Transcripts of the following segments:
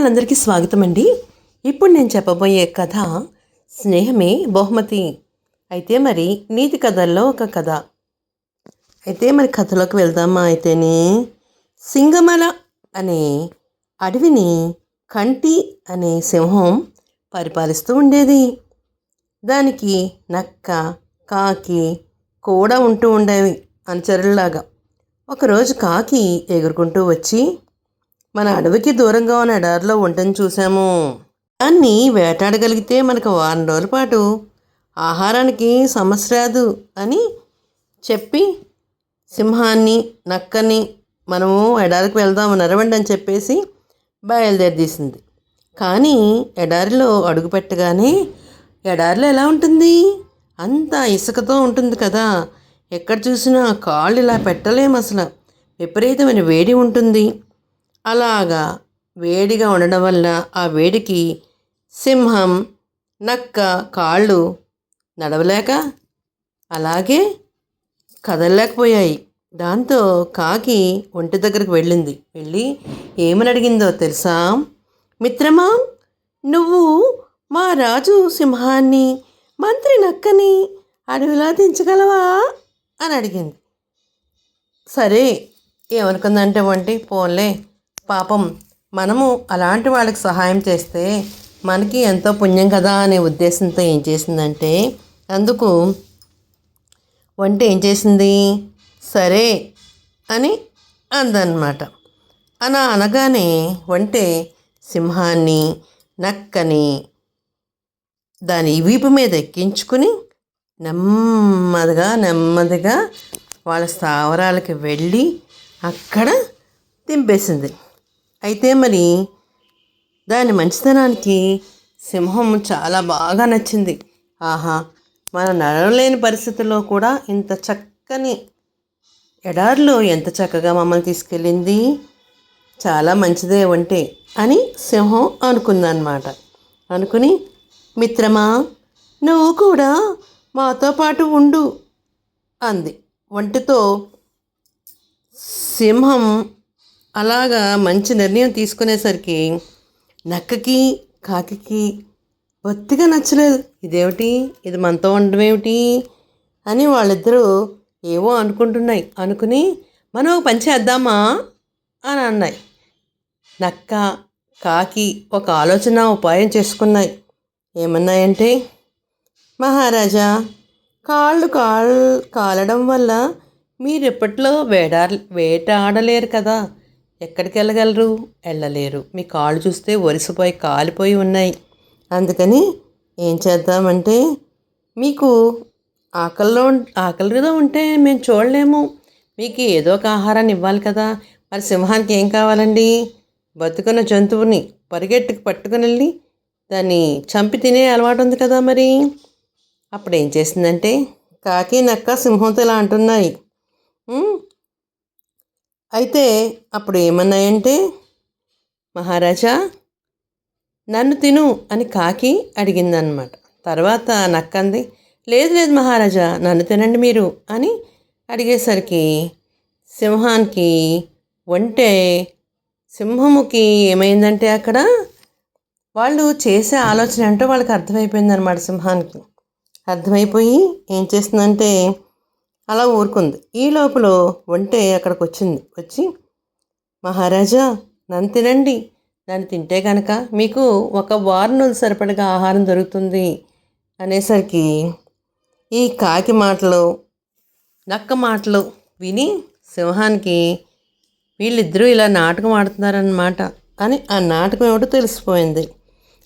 అందరికీ స్వాగతం అండి ఇప్పుడు నేను చెప్పబోయే కథ స్నేహమే బహుమతి. అయితే మరి నీతి కథల్లో ఒక కథ. అయితే మరి కథలోకి వెళ్దామా అయితేనే? సింగమల అనే అడవిని కంటి అనే సింహం పరిపాలిస్తూ ఉండేది. దానికి నక్క కాకి కూడా ఉంటూ ఉండేవి అనుచరుల్లాగా. ఒకరోజు కాకి ఎగురుకుంటూ వచ్చి మన అడవికి దూరంగా ఉన్న ఎడారిలో ఉంటని చూసాము అన్ని వేటాడగలిగితే మనకు వారం రోజుల పాటు ఆహారానికి సమస్య రాదు అని చెప్పి సింహాన్ని నక్కని మనము ఎడారికి వెళ్దాము నరవండి అని చెప్పేసి బయలుదేరదీసింది కానీ ఎడారిలో అడుగు పెట్టగానే ఎడారిలో ఎలా ఉంటుంది? అంతా ఇసుకతో ఉంటుంది కదా. ఎక్కడ చూసినా కాళ్ళు ఇలా పెట్టలేము అసలు విపరీతమైన వేడి ఉంటుంది. అలాగా వేడిగా ఉండడం వల్ల ఆ వేడికి సింహం నక్క కాళ్ళు నడవలేక అలాగే కదలలేకపోయాయి. దాంతో కాకి ఒంటి దగ్గరికి వెళ్ళింది. వెళ్ళి ఏమని అడిగిందో తెలుసా? మిత్రమా నువ్వు మా రాజు సింహాన్ని మంత్రి నక్కని అడవిలా దించగలవా? అని అడిగింది. సరే ఏమనుకుందంటే వంటి పోన్లే పాపం మనము అలాంటి వాళ్ళకి సహాయం చేస్తే మనకి ఎంతో పుణ్యం కదా అనే ఉద్దేశంతో ఏం చేసిందంటే అందుకు వంట ఏం చేసింది? సరే అని అందనమాట అలా అనగానే వంటే సింహాన్ని నక్కని దాని వీపు మీద ఎక్కించుకుని నెమ్మదిగా నెమ్మదిగా వాళ్ళ స్థావరాలకి వెళ్ళి అక్కడ దింపేసింది. అయితే మరి దాని మంచితనానికి సింహం చాలా బాగా నచ్చింది. ఆహా మన నడవలేని పరిస్థితుల్లో కూడా ఇంత చక్కని ఎడారిలో ఎంత చక్కగా మమ్మల్ని తీసుకెళ్ళింది? చాలా మంచిదే వంటే అని సింహం అనుకుందన్నమాట. అనుకుని మిత్రమా నువ్వు కూడా మాతో పాటు ఉండు అంది. ఒంటితో సింహం అలాగా మంచి నిర్ణయం తీసుకునేసరికి నక్కకి కాకికి బొత్తిగా నచ్చలేదు. ఇదేమిటి? ఇది మనతో ఉండడం ఏమిటి? అని వాళ్ళిద్దరూ ఏవో అనుకుంటున్నాయి. అనుకుని మనం ఒక పని చేద్దామా? అని అన్నాయి. నక్క కాకి ఒక ఆలోచన ఉపాయం చేసుకున్నాయి. ఏమన్నాయంటే మహారాజా కాళ్ళు కాల్ కాలడం వల్ల మీరు ఇప్పట్లో వేడా వేటాడలేరు కదా. ఎక్కడికి వెళ్ళగలరు? వెళ్ళలేరు. మీ కాళ్ళు చూస్తే ఒరిసిపోయి కాలిపోయి ఉన్నాయి. అందుకని ఏం చేద్దామంటే మీకు ఆకలిలో ఆకలిగా ఉంటే మేము చూడలేము. మీకు ఏదో ఒక ఆహారాన్ని ఇవ్వాలి కదా. మరి సింహానికి ఏం కావాలండి? బతుకున్న జంతువుని పరిగెట్టుకు పట్టుకుని వెళ్ళి దాన్ని చంపి తినే అలవాటు ఉంది కదా మరి. అప్పుడు ఏం చేసిందంటే కాకి నక్క సింహంతో ఇలా అంటున్నాయి. అయితే అప్పుడు ఏమన్నాయంటే మహారాజా నన్ను తిను అని కాకి అడిగిందనమాట తర్వాత నక్కంది లేదు లేదు మహారాజా నన్ను తినండి మీరు అని అడిగేసరికి సింహానికి ఒంటే సింహముకి ఏమైందంటే అక్కడ వాళ్ళు చేసే ఆలోచన ఏంటో వాళ్ళకి అర్థమైపోయిందనమాట సింహానికి. అర్థమైపోయి ఏం చేస్తుందంటే అలా ఊరుకుంది. ఈ లోపల ఒంటే అక్కడికి వచ్చింది వచ్చి మహారాజా నన్ను తినండి. దాన్ని తింటే కనుక మీకు ఒక వారం సరిపడగా ఆహారం దొరుకుతుంది అనేసరికి ఈ కాకి మాటలు నక్క మాటలు విని సింహానికి వీళ్ళిద్దరూ ఇలా నాటకం ఆడుతున్నారన్నమాట అని ఆ నాటకం ఏమిటో తెలిసిపోయింది.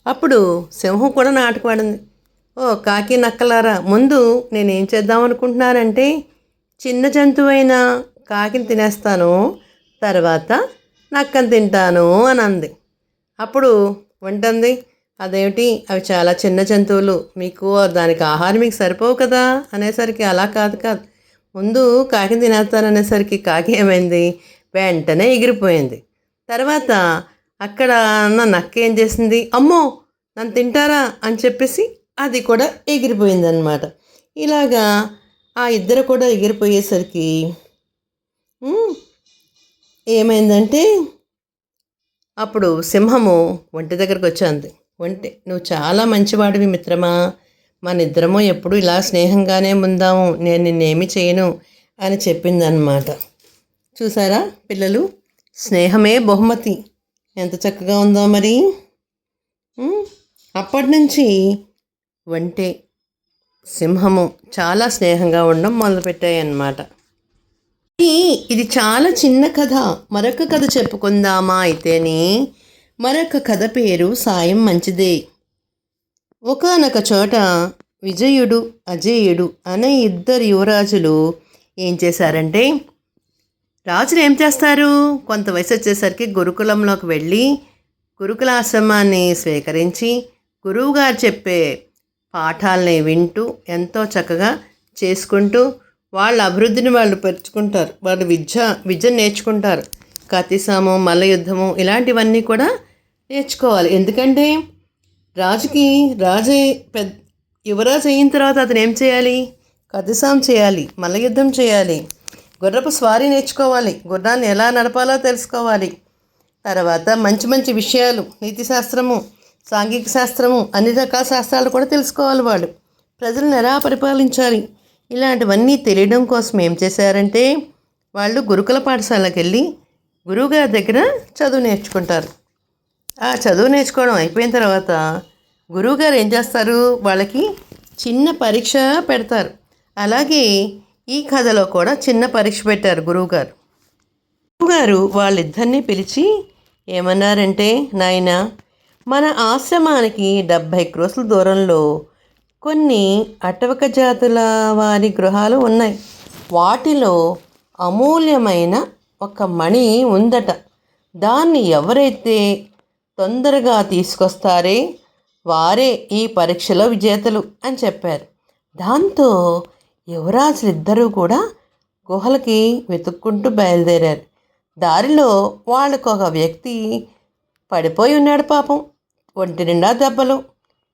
అప్పుడు సింహం కూడా నాటకం ఆడింది. ఓ కాకి నక్కలారా ముందు నేనేం చేద్దాం అనుకుంటున్నానంటే చిన్న జంతువైన కాకిని తినేస్తాను తర్వాత నక్కని తింటాను అని అంది అప్పుడు వంటంది అదేమిటి? అవి చాలా చిన్న జంతువులు మీకు దానికి ఆహారం మీకు సరిపోవు కదా? అనేసరికి అలా కాదు కాదు ముందు కాకిని తినేస్తాను అనేసరికి కాకి ఏమైంది? వెంటనే ఎగిరిపోయింది. తర్వాత అక్కడ నా నక్క ఏం చేసింది? అమ్మో నన్ను తింటారా? అని చెప్పేసి అది కూడా ఎగిరిపోయిందనమాట ఇలాగా ఆ ఇద్దరు కూడా ఎగిరిపోయేసరికి ఏమైందంటే అప్పుడు సింహము ఒంటి దగ్గరకు వచ్చింది. ఒంటి నువ్వు చాలా మంచివాడివి మిత్రమా? మన ఇద్దరము ఎప్పుడు ఇలా స్నేహంగానే ఉందాము. నేను నిన్నేమి చేయను అని చెప్పిందనమాట చూసారా పిల్లలు? స్నేహమే బహుమతి. ఎంత చక్కగా ఉందో మరి. అప్పటి నుంచి వంటే సింహము చాలా స్నేహంగా ఉండడం మొదలుపెట్టాయి అన్నమాట ఇది చాలా చిన్న కథ. మరొక కథ చెప్పుకుందామా అయితేనే మరొక కథ పేరు సాయం మంచిదే. ఒకానొక చోట విజయుడు అజేయుడు అనే ఇద్దరు యువరాజులు ఏం చేశారంటే రాజులు ఏం చేస్తారు? కొంత వయసు వచ్చేసరికి గురుకులంలోకి వెళ్ళి గురుకులాశ్రమాన్ని స్వీకరించి గురువుగారు చెప్పే పాఠాలని వింటూ ఎంతో చక్కగా చేసుకుంటూ వాళ్ళ అభివృద్ధిని వాళ్ళు పెంచుకుంటారు. వాళ్ళు విద్య విద్య నేర్చుకుంటారు. కత్తిసాము మల్ల యుద్ధము ఇలాంటివన్నీ కూడా నేర్చుకోవాలి. ఎందుకంటే రాజుకి రాజు పెద్ద యువరాజు అయిన తర్వాత అతను ఏం చేయాలి? కతిసాం చేయాలి మల్ల యుద్ధం చేయాలి. గుర్రపు స్వారీ నేర్చుకోవాలి. గుర్రాన్ని ఎలా నడపాలో తెలుసుకోవాలి. తర్వాత మంచి మంచి విషయాలు నీతి శాస్త్రము సాంఘిక శాస్త్రము అన్ని రకాల శాస్త్రాలు కూడా తెలుసుకోవాలి వాళ్ళు. ప్రజలను ఎలా పరిపాలించాలి? ఇలాంటివన్నీ తెలియడం కోసం ఏం చేశారంటే వాళ్ళు గురుకుల పాఠశాలకు వెళ్ళి గురువుగారి దగ్గర చదువు నేర్చుకుంటారు. ఆ చదువు నేర్చుకోవడం అయిపోయిన తర్వాత గురువుగారు ఏం చేస్తారు? వాళ్ళకి చిన్న పరీక్ష పెడతారు. అలాగే ఈ కథలో కూడా చిన్న పరీక్ష పెట్టారు గురువుగారు. గురువుగారు వాళ్ళిద్దరినీ పిలిచి ఏమన్నారంటే నాయన మన ఆశ్రమానికి డెబ్భై క్రోసుల దూరంలో కొన్ని అటవక జాతుల వారి గృహాలు ఉన్నాయి. వాటిలో అమూల్యమైన ఒక మణి ఉందట. దాన్ని ఎవరైతే తొందరగా తీసుకొస్తారే వారే ఈ పరీక్షలో విజేతలు అని చెప్పారు. దాంతో యువరాజులిద్దరూ కూడా గుహలకి వెతుక్కుంటూ బయలుదేరారు. దారిలో వాళ్ళకు ఒక వ్యక్తి పడిపోయి ఉన్నాడు పాపం. ఒంటి నిండా దెబ్బలు.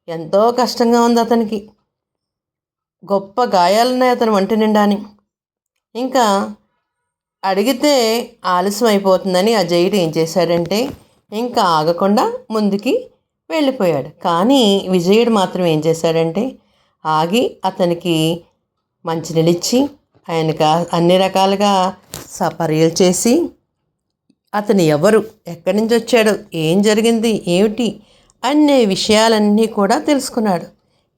ఎంతో కష్టంగా ఉంది అతనికి. గొప్ప గాయాలున్నాయి అతని ఒంటి నిండాని. ఇంకా అడిగితే ఆలస్యం అయిపోతుందని అజయుడు ఏం చేశాడంటే ఇంకా ఆగకుండా ముందుకి వెళ్ళిపోయాడు. కానీ విజయుడు మాత్రం ఏం చేశాడంటే ఆగి అతనికి మంచినీళ్ళిచ్చి ఆయనకు అన్ని రకాలుగా సపర్యలు చేసి అతను ఎవరు? ఎక్కడి నుంచి వచ్చాడు? ఏం జరిగింది? ఏమిటి? అనే విషయాలన్నీ కూడా తెలుసుకున్నాడు.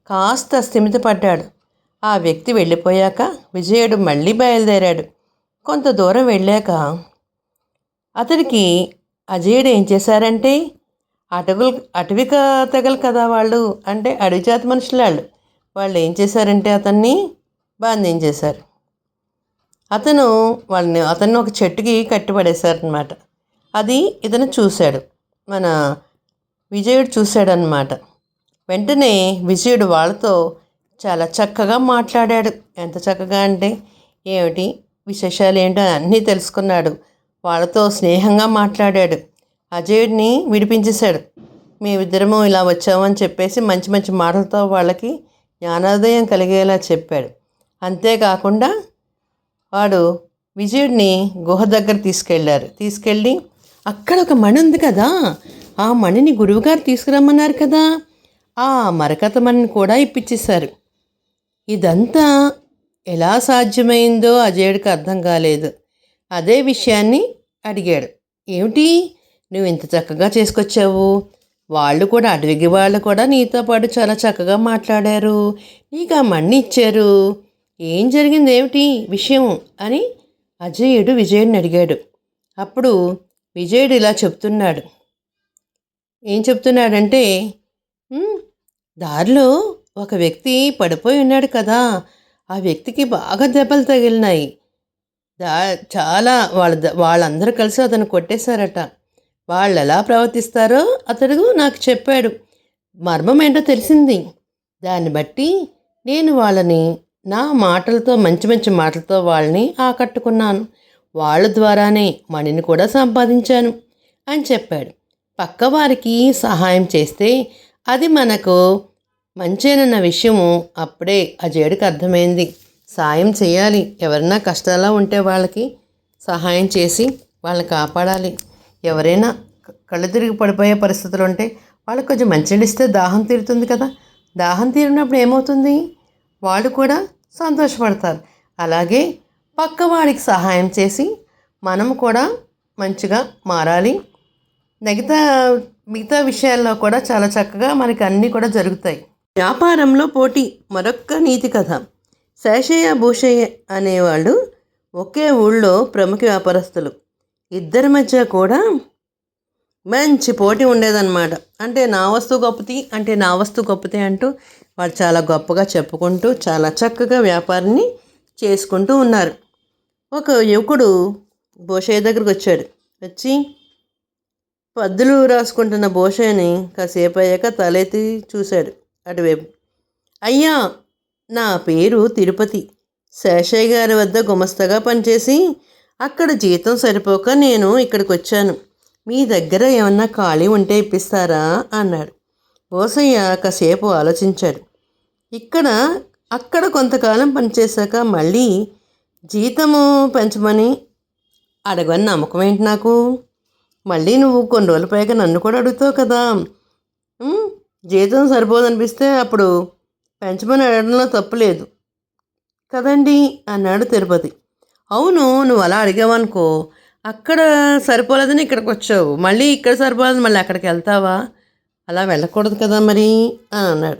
కాస్త స్థిమితపడ్డాడు. ఆ వ్యక్తి వెళ్ళిపోయాక విజయుడు మళ్ళీ బయలుదేరాడు. కొంత దూరం వెళ్ళాక అతనికి అజయుడు ఏం చేశారంటే అటవులు అటవిక తెగలు కదా వాళ్ళు? అంటే అడవి జాతి మనుషులు వాళ్ళు. వాళ్ళు ఏం చేశారంటే అతన్ని బంధించేశారు అతను వాళ్ళని అతన్ని ఒక చెట్టుకి కట్టిపడేశారనమాట అది ఇతను చూశాడు. మన విజయుడు చూశాడనమాట వెంటనే విజయుడు వాళ్ళతో చాలా చక్కగా మాట్లాడాడు. ఎంత చక్కగా అంటే ఏమిటి విశేషాలు ఏంటో అన్నీ తెలుసుకున్నాడు. వాళ్ళతో స్నేహంగా మాట్లాడాడు. అజయుడిని విడిపించేశాడు. మేమిద్దరము ఇలా వచ్చామని చెప్పేసి మంచి మంచి మాటలతో వాళ్ళకి జ్ఞానోదయం కలిగేలా చెప్పాడు. అంతేకాకుండా వాడు విజయుడిని గుహ దగ్గర తీసుకెళ్ళారు. తీసుకెళ్ళి అక్కడ ఒక మణి ఉంది కదా ఆ మణిని గురువుగారు తీసుకురమ్మన్నారు కదా. ఆ మరకత మణిని కూడా ఇప్పించేశారు ఇదంతా ఎలా సాధ్యమైందో అజయుడికి అర్థం కాలేదు. అదే విషయాన్ని అడిగాడు. ఏమిటి? నువ్వు ఇంత చక్కగా చేసుకొచ్చావు. వాళ్ళు కూడా అడవికి వాళ్ళు కూడా నీతో పాటు చాలా చక్కగా మాట్లాడారు. నీకు ఆ మణి ఇచ్చారు. ఏం జరిగింది ఏమిటి? విషయం అని అజయుడు విజయుడిని అడిగాడు. అప్పుడు విజయుడు ఇలా చెప్తున్నాడు. ఏం చెప్తున్నాడంటే దారిలో ఒక వ్యక్తి పడిపోయి ఉన్నాడు కదా ఆ వ్యక్తికి బాగా దెబ్బలు తగిలినాయి. దా చాలా వాళ్ళ ద- వాళ్ళందరూ కలిసి అతను కొట్టేశారట. వాళ్ళు ఎలా ప్రవర్తిస్తారో అతడు నాకు చెప్పాడు. మర్మం ఏంటో తెలిసింది. దాన్ని బట్టి నేను వాళ్ళని నా మాటలతో మంచి మంచి మాటలతో వాళ్ళని ఆకట్టుకున్నాను. వాళ్ళ ద్వారానే మణిని కూడా సంపాదించాను అని చెప్పాడు. పక్కవారికి సహాయం చేస్తే అది మనకు మంచేనన్న విషయము అప్పుడే అజయుడికి అర్థమైంది. సాయం చేయాలి. ఎవరైనా కష్టాల్లో ఉంటే వాళ్ళకి సహాయం చేసి వాళ్ళని కాపాడాలి. ఎవరైనా కళ్ళు తిరిగి పడిపోయే పరిస్థితులు ఉంటే వాళ్ళకి కొంచెం మంచినీళ్ళు ఇస్తే దాహం తీరుతుంది కదా. దాహం తీరినప్పుడు ఏమవుతుంది? వాళ్ళు కూడా సంతోషపడతారు. అలాగే పక్కవాడికి సహాయం చేసి మనం కూడా మంచిగా మారాలి. మిగతా మిగతా విషయాల్లో కూడా చాలా చక్కగా మనకి అన్నీ కూడా జరుగుతాయి. వ్యాపారంలో పోటీ మరొక్క నీతి కథ. శేషయ్య భూషయ్య అనేవాళ్ళు ఒకే ఊళ్ళో ప్రముఖ వ్యాపారస్తులు. ఇద్దరి మధ్య కూడా మంచి పోటీ ఉండేదన్నమాట. అంటే నా వస్తువు గొప్పది అంటే నా వస్తువు గొప్పది అంటూ వాళ్ళు చాలా గొప్పగా చెప్పుకుంటూ చాలా చక్కగా వ్యాపారాన్ని చేసుకుంటూ ఉన్నారు. ఒక యువకుడు భూషయ్య దగ్గరకు వచ్చాడు. వచ్చి పద్దులు రాసుకుంటున్న భోషయ్యని కాసేపు అయ్యాక తలెత్తి చూశాడు అటువైపు. అయ్యా నా పేరు తిరుపతి. శేషయ్య గారి వద్ద గుమస్తగా పనిచేసి అక్కడ జీతం సరిపోక నేను ఇక్కడికి వచ్చాను మీ దగ్గర ఏమన్నా ఖాళీ ఉంటే ఇప్పిస్తారా? అన్నాడు. బోసయ్య కాసేపు ఆలోచించాడు. ఇక్కడ అక్కడ కొంతకాలం పనిచేశాక మళ్ళీ జీతము పెంచమని అడగని నమ్మకం ఏంటి నాకు? మళ్ళీ నువ్వు కొన్ని రోజుల పైగా నన్ను కూడా అడుగుతావు కదా. జీతం సరిపోదనిపిస్తే అప్పుడు పెంచమని అడగడంలో తప్పు లేదు. కదండి? అన్నాడు తిరుపతి. అవును నువ్వు అలా అడిగావనుకో అక్కడ సరిపోలేదని ఇక్కడికి వచ్చావు. మళ్ళీ ఇక్కడ సరిపోలేదు మళ్ళీ అక్కడికి వెళ్తావా? అలా వెళ్ళకూడదు కదా మరి అని అన్నాడు.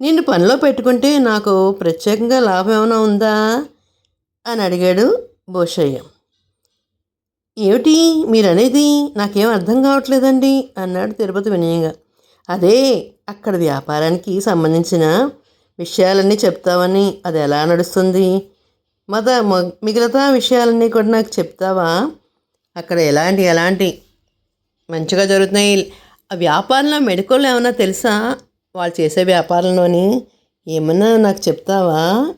నిన్ను పనిలో పెట్టుకుంటే నాకు ప్రత్యేకంగా లాభం ఏమైనా ఉందా? అని అడిగాడు భూషయ్య. ఏమిటి? మీరు అనేది నాకేం అర్థం కావట్లేదండి అన్నాడు తిరుపతి వినయంగా. అదే అక్కడ వ్యాపారానికి సంబంధించిన విషయాలన్నీ చెప్తావని అది ఎలా నడుస్తుంది? మత మ- మిగతా విషయాలన్నీ కూడా నాకు చెప్తావా? అక్కడ ఎలాంటి ఎలాంటి మంచిగా జరుగుతున్నాయి? ఆ వ్యాపారంలో మెడికల్ ఏమైనా తెలుసా? వాళ్ళు చేసే వ్యాపారంలోని ఏమన్నా నాకు చెప్తావా?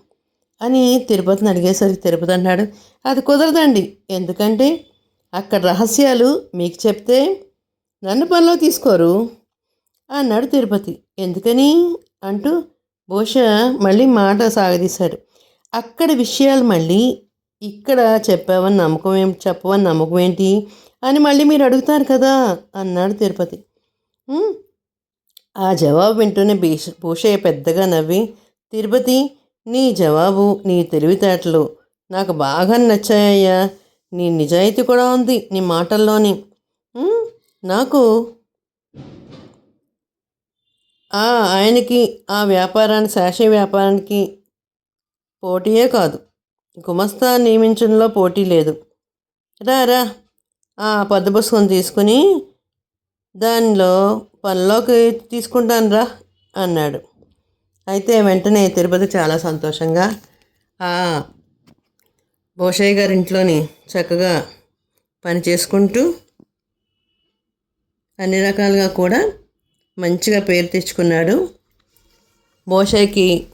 అని తిరుపతిని అడిగేసరికి తిరుపతి అన్నాడు అది కుదరదండి. ఎందుకంటే అక్కడ రహస్యాలు మీకు చెప్తే నన్ను పనిలో తీసుకోరు అన్నాడు తిరుపతి. ఎందుకని? అంటూ బహుశ మళ్ళీ మాట సాగదీశాడు. అక్కడ విషయాలు మళ్ళీ ఇక్కడ చెప్పావని నమ్మకం ఏం చెప్పవని నమ్మకం ఏంటి అని మళ్ళీ మీరు అడుగుతారు కదా అన్నాడు తిరుపతి. ఆ జవాబు వింటూనే భీష భూషయ్య పెద్దగా నవ్వి తిరుపతి నీ జవాబు నీ తెలివితేటలు నాకు బాగా నచ్చాయ్యా నీ నిజాయితీ కూడా ఉంది నీ మాటల్లోని. నాకు ఆ ఆయనకి ఆ వ్యాపారాన్ని శాషయ వ్యాపారానికి పోటీయే కాదు. గుమస్తా నియమించడంలో పోటీ లేదు. రా రా. ఆ పద్దు పుస్తకం తీసుకుని దానిలో పనిలోకి తీసుకుంటాను రా అన్నాడు. అయితే వెంటనే తిరుపతి చాలా సంతోషంగా ఆ భోషయ్య గారి ఇంట్లోని చక్కగా పని చేసుకుంటూ అన్ని రకాలుగా కూడా మంచిగా పేరు తెచ్చుకున్నాడు. భోషయ్యకి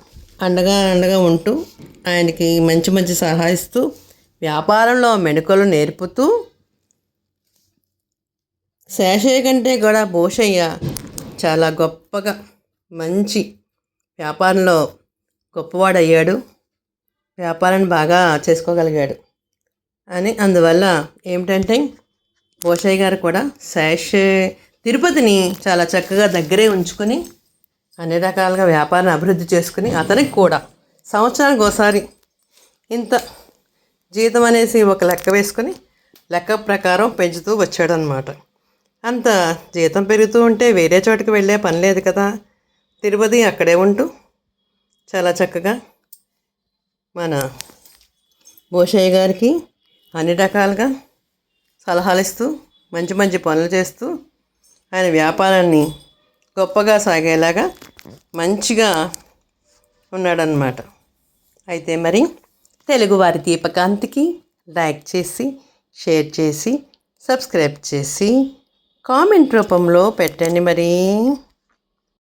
అండగా అండగా ఉంటూ ఆయనకి మంచి మంచి సహాయిస్తూ వ్యాపారంలో మెడుకలు నేర్పుతూ శేషయ్య కంటే కూడా భూషయ్య చాలా గొప్పగా మంచి వ్యాపారంలో గొప్పవాడయ్యాడు. వ్యాపారాన్ని బాగా చేసుకోగలిగాడు. అని అందువల్ల ఏమిటంటే పోషయ్య గారు కూడా శేష తిరుపతిని చాలా చక్కగా దగ్గరే ఉంచుకొని అన్ని రకాలుగా వ్యాపారాన్ని అభివృద్ధి చేసుకుని అతనికి కూడా సంవత్సరానికి ఒకసారి ఇంత జీతం అనేసి ఒక లెక్క వేసుకొని లెక్క ప్రకారం పెంచుతూ వచ్చాడనమాట అంత జీతం పెరుగుతూ ఉంటే వేరే చోటుకి వెళ్ళే పని లేదు కదా. తిరుపతి అక్కడే ఉంటూ చాలా చక్కగా మన భూషయ్య గారికి అన్ని రకాలుగా సలహాలు ఇస్తూ మంచి మంచి పనులు చేస్తూ ఆయన వ్యాపారాన్ని గొప్పగా సాగేలాగా మంచిగా ఉన్నాడనమాట అయితే మరి తెలుగువారి దీపకాంతికి లైక్ చేసి షేర్ చేసి సబ్స్క్రైబ్ చేసి కామెంట్ రూపంలో పెట్టండి మరి.